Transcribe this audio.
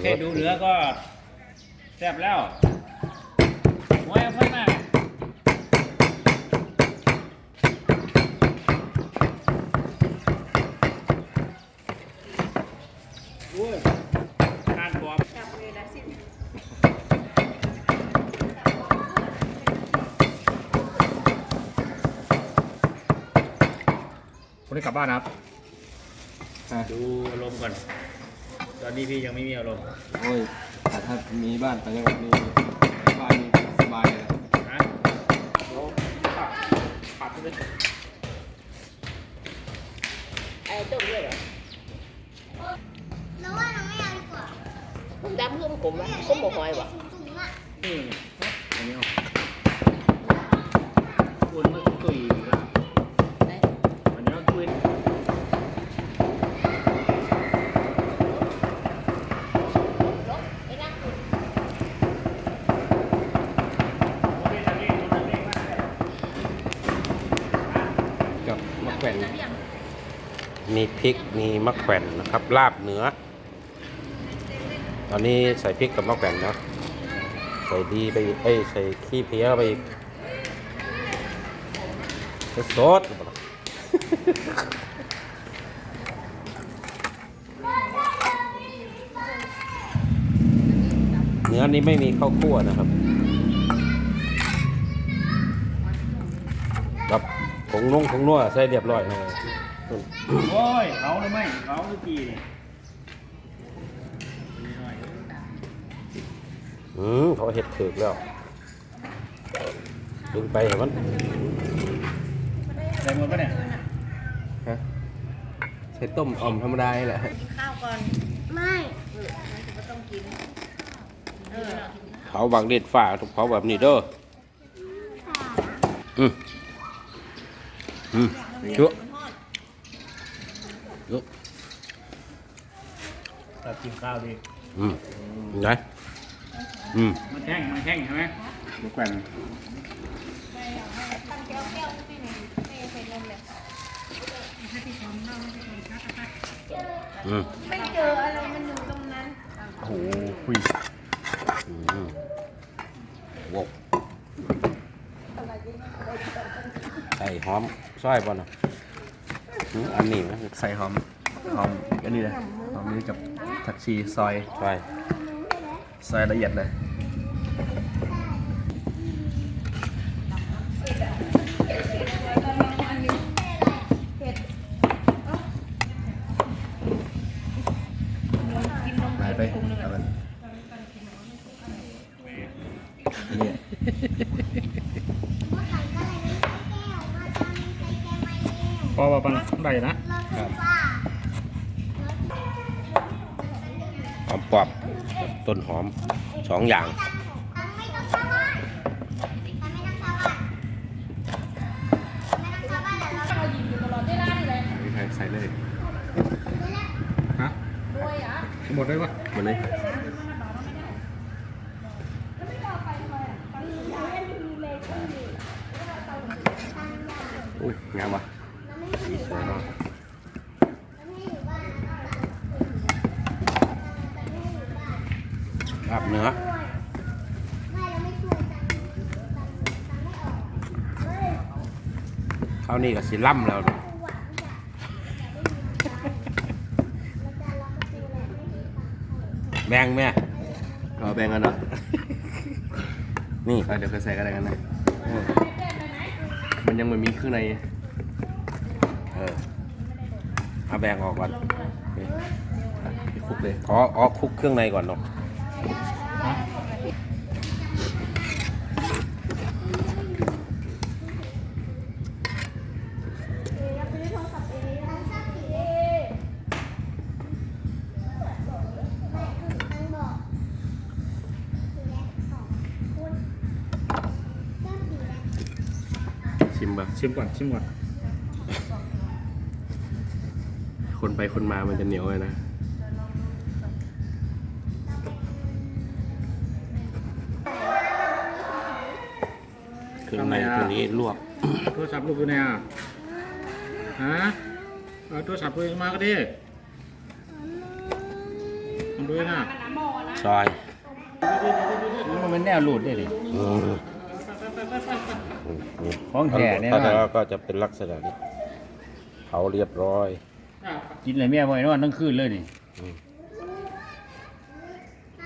แค่ดูเนื้อก็แซ่บแล้วโอ้ยเอาไฟมาโอ้ยทานกรอบจับเลยนะสิคนนี้กลับบ้านนะครับ ดูอารมณ์ก่อน ตอนนี้พี่ยังไม่มีอารมณ์โอ้ยแต่ถ้ามีบ้านต่างจังหวัดนี่บ้านนี่สบายเลยนะปัดไปเลยไอ้ต้มด้วยเหรอเราว่าเราไม่เอาดีกว่าผมดำเพิ่มผมอะส้มหมูหอยวะสูงๆอะนี่อันนี้เอาคุณมาตุยละ ไหน อันนี้เอาตุย ลบไอ้นั่งคุณ กับมะแขว น มีพริก มีมะแขวนนะครับ ลาบเนื้อ ตอนนี้ใส่พริกกับมะแขวนนะใส่ดีไปเอ้ยใส่ขี้เพี้ยไปอีกสดๆเนื้อนี้ไม่มีข้าวคั่วนะครับ กับ ผงนุ่งผงนัวใส่เรียบร้อยนะโอ้ยเขาหรือไม่เขาหรือจีเนี่ยอืมเขาเห็ดถึกแล้วดึงไปเห็นมันใส่หมดปะเนี่ยฮะใช้ต้มอ่อมธรรมดานี่แหละกินข้าวก่อน ไม่เออมันจะไม่ต้องกิน เออเผาบางเด็ดฝ่าถูกเผาแบบนี้เด้ออืม อืมจุ๊จุ๊ตัดกินข้าวดีอืมไงอืมมันแห้งมันแห้งใช่ไหมมะแขวนอืมไม่เจออะไรมันอยู่ตรงนั้นโอ้โหคุย อืมวก ใส่หอมซอยบ่นะอืมอันนี้นะใส่หอมหอมอันนี้เลยหอมนี้กับผักชีซอยซอยซอยละเอียดเลยหายไปเอาไปนี่ พอปังได้นะครับหอมปอบกับต้นหอมสองอย่างตังไม่ต้องเข้าบ้านตังไม่ต้องเข้าบ้านไม่ต้องเข้าบ้านแล้วเรายิงอยู่ตลอดเวลาเลยมีใครใส่เลยฮะหมดได้ปะหมันเลยอุ้ยงามว่ะ สีสวยเนาะลาบเนื้อไม่เราไม่ช่วยตังตังตังไม่ออกเฮ้ยข้าวนี่ก็สิล่ำแล้วนะหวานจ้ะแล้วจะล็อกประตูแหละไม่มีตังค์แบ่งแม่ก็แบ่งกันเนาะนี่อะเดี๋ยวเคยใส่กันอะไรกันนะเออมันยังไม่มีเครื่องในเออเอาแบ่งออกก่อนนี่คลุกเลยอ๋ออ๋อคลุกเครื่องในก่อนเนาะชิมบ้างชิมก่อนชิมก่อน คนไปคนมามันจะเหนียวเลยนะเครื่องในตัวนี้ลวกโทรศัพท์ลูกอยู่ไหนอะฮะเอาโทรศัพท์ลูกมาก็ดีมันด้วยนะซอยมันแนวหลุดได้ดิยของแท้เนี่ยก็จะเป็นลักษณะนี้เผาเรียบร้อย กินอะไรแม่บ่ไอ้นอนทั้งคืนเลยนี่